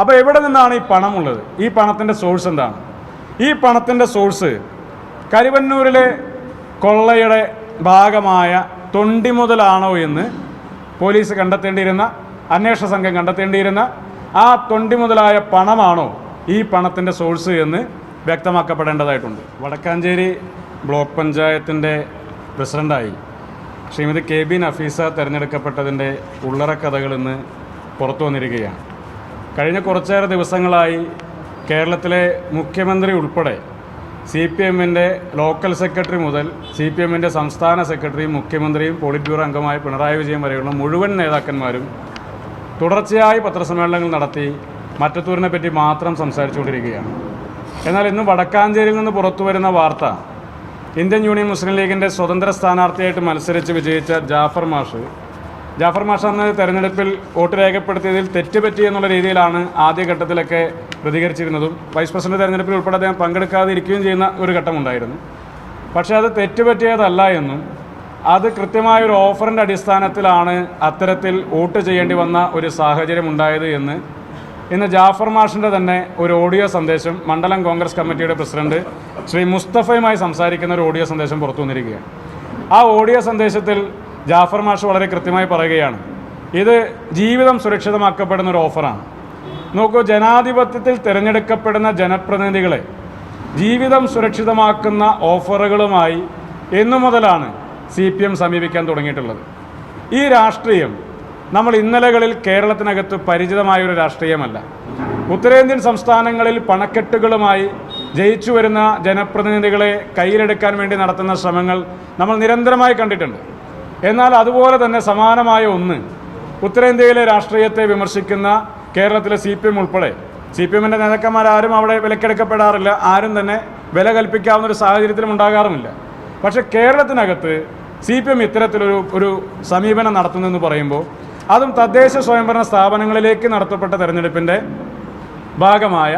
അപ്പോൾ എവിടെ നിന്നാണ് ഈ പണമുള്ളത്? ഈ പണത്തിന്റെ സോഴ്സ് എന്താണ്? ഈ പണത്തിന്റെ സോഴ്സ് കരുവന്നൂരിലെ കൊള്ളയുടെ ഭാഗമായ തൊണ്ടി മുതലാണോ എന്ന് പോലീസ് കണ്ടെത്തേണ്ടിയിരുന്ന അന്വേഷണ സംഘം കണ്ടെത്തേണ്ടിയിരുന്ന ആ തൊണ്ടി മുതലായ പണമാണോ ഈ പണത്തിന്റെ സോഴ്സ് എന്ന് വ്യക്തമാക്കപ്പെടേണ്ടതായിട്ടുണ്ട്. വടക്കാഞ്ചേരി ബ്ലോക്ക് പഞ്ചായത്തിന്റെ പ്രസിഡന്റായി ശ്രീമതി കെ ബി നഫീസ തിരഞ്ഞെടുക്കപ്പെട്ടതിന്റെ ഉള്ളറക്കഥകൾ കഥകൾ ഇന്ന് പുറത്തു വന്നിരിക്കുകയാണ്. കഴിഞ്ഞ കുറച്ചേറെ ദിവസങ്ങളായി കേരളത്തിലെ മുഖ്യമന്ത്രി ഉൾപ്പെടെ സി പി എമ്മിന്റെ ലോക്കൽ സെക്രട്ടറി മുതൽ സി പി എമ്മിന്റെ സംസ്ഥാന സെക്രട്ടറിയും മുഖ്യമന്ത്രിയും പോളിറ്റ് ബ്യൂറോ അംഗമായ പിണറായി വിജയൻ വരെയുള്ള മുഴുവൻ നേതാക്കന്മാരും തുടർച്ചയായി പത്രസമ്മേളനങ്ങൾ നടത്തി മറ്റത്തൂരിനെ പറ്റി മാത്രം സംസാരിച്ചുകൊണ്ടിരിക്കുകയാണ്. എന്നാൽ ഇന്ന് വടക്കാഞ്ചേരിയിൽ നിന്ന് പുറത്തു വരുന്ന വാർത്ത ഇന്ത്യൻ യൂണിയൻ മുസ്ലിം ലീഗിന്റെ സ്വതന്ത്ര സ്ഥാനാർത്ഥിയായിട്ട് മത്സരിച്ച് വിജയിച്ച ജാഫർ മാഷ് ജാഫർ മാഷ് അന്ന് തെരഞ്ഞെടുപ്പിൽ വോട്ട് രേഖപ്പെടുത്തിയതിൽ തെറ്റുപറ്റി എന്നുള്ള രീതിയിലാണ് ആദ്യഘട്ടത്തിലൊക്കെ പ്രതികരിച്ചിരുന്നതും. വൈസ് പ്രസിഡന്റ് തെരഞ്ഞെടുപ്പിൽ ഉൾപ്പെടെ അദ്ദേഹം പങ്കെടുക്കാതെ ഇരിക്കുകയും ചെയ്യുന്ന ഒരു ഘട്ടമുണ്ടായിരുന്നു. പക്ഷേ അത് തെറ്റുപറ്റിയതല്ല എന്നും അത് കൃത്യമായ ഒരു ഓഫറിന്റെ അടിസ്ഥാനത്തിലാണ് അത്തരത്തിൽ വോട്ട് ചെയ്യേണ്ടി വന്ന ഒരു സാഹചര്യം ഉണ്ടായത് എന്ന്. ഇന്ന് ജാഫർ മാഷിന്റെ തന്നെ ഒരു ഓഡിയോ സന്ദേശം മണ്ഡലം കോൺഗ്രസ് കമ്മിറ്റിയുടെ പ്രസിഡന്റ് ശ്രീ മുസ്തഫയുമായി സംസാരിക്കുന്ന ഒരു ഓഡിയോ സന്ദേശം പുറത്തു വന്നിരിക്കുകയാണ്. ആ ഓഡിയോ സന്ദേശത്തിൽ ജാഫർ മാഷ് വളരെ കൃത്യമായി പറയുകയാണ് ഇത് ജീവിതം സുരക്ഷിതമാക്കപ്പെടുന്ന ഒരു ഓഫറാണ്. നോക്കൂ ജനാധിപത്യത്തിൽ തിരഞ്ഞെടുക്കപ്പെടുന്ന ജനപ്രതിനിധികളെ ജീവിതം സുരക്ഷിതമാക്കുന്ന ഓഫറുകളുമായി എന്നു മുതലാണ് സി പി എം സമീപിക്കാൻ തുടങ്ങിയിട്ടുള്ളത്. ഈ രാഷ്ട്രീയം നമ്മൾ ഇന്നലകളിൽ കേരളത്തിനകത്ത് പരിചിതമായ ഒരു രാഷ്ട്രീയമല്ല. ഉത്തരേന്ത്യൻ സംസ്ഥാനങ്ങളിൽ പണക്കെട്ടുകളുമായി ജയിച്ചു വരുന്ന ജനപ്രതിനിധികളെ കയ്യിലെടുക്കാൻ വേണ്ടി നടത്തുന്ന ശ്രമങ്ങൾ നമ്മൾ നിരന്തരമായി കണ്ടിട്ടുണ്ട്. എന്നാൽ അതുപോലെ തന്നെ സമാനമായ ഒന്ന്. ഉത്തരേന്ത്യയിലെ രാഷ്ട്രീയത്തെ വിമർശിക്കുന്ന കേരളത്തിലെ സി പി എം ഉൾപ്പെടെ. സി പി എമ്മിന്റെ നേതാക്കന്മാരാരും അവിടെ വിലക്കെടുക്കപ്പെടാറില്ല. ആരും തന്നെ വില കൽപ്പിക്കാവുന്ന ഒരു സാഹചര്യത്തിലും ഉണ്ടാകാറുമില്ല. പക്ഷേ കേരളത്തിനകത്ത് സി പി എം ഇത്തരത്തിലൊരു ഒരു സമീപനം നടത്തുന്നതെന്ന് പറയുമ്പോൾ അതും തദ്ദേശ സ്വയംഭരണ സ്ഥാപനങ്ങളിലേക്ക് നടത്തപ്പെട്ട തെരഞ്ഞെടുപ്പിന്റെ ഭാഗമായ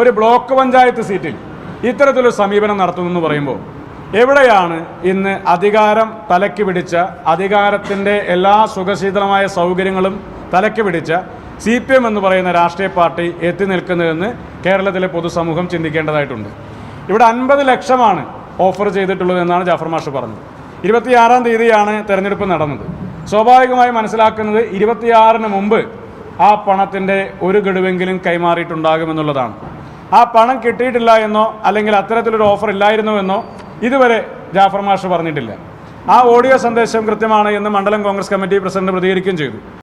ഒരു ബ്ലോക്ക് പഞ്ചായത്ത് സീറ്റിൽ ഇത്തരത്തിലൊരു സമീപനം നടത്തുന്നെന്ന് പറയുമ്പോൾ എവിടെയാണ് ഇന്ന് അധികാരം തലയ്ക്ക് പിടിച്ച അധികാരത്തിന്റെ എല്ലാ സുഖശീതളമായ സൗകര്യങ്ങളും തലയ്ക്ക് പിടിച്ച സി പി എം എന്ന് പറയുന്ന രാഷ്ട്രീയ പാർട്ടി എത്തി നിൽക്കുന്നതെന്ന് കേരളത്തിലെ പൊതുസമൂഹം ചിന്തിക്കേണ്ടതായിട്ടുണ്ട്. ഇവിടെ അൻപത് ലക്ഷമാണ് ഓഫർ ചെയ്തിട്ടുള്ളത് എന്നാണ് ജാഫർ മാഷ് പറഞ്ഞത്. ഇരുപത്തിയാറാം തീയതിയാണ് തെരഞ്ഞെടുപ്പ് നടന്നത്. സ്വാഭാവികമായി മനസ്സിലാക്കുന്നത് ഇരുപത്തിയാറിന് മുമ്പ് ആ പണത്തിന്റെ ഒരു ഗഡുവെങ്കിലും കൈമാറിയിട്ടുണ്ടാകുമെന്നുള്ളതാണ്. ആ പണം കിട്ടിയിട്ടില്ല എന്നോ അല്ലെങ്കിൽ അത്തരത്തിലൊരു ഓഫർ ഇല്ലായിരുന്നോ എന്നോ ഇതുവരെ ജാഫർ മാഷ് പറഞ്ഞിട്ടില്ല. ആ ഓഡിയോ സന്ദേശം കൃത്യമാണ് എന്ന് മണ്ഡലം കോൺഗ്രസ് കമ്മിറ്റി പ്രസിഡന്റ് പ്രതികരിക്കുകയും ചെയ്തു.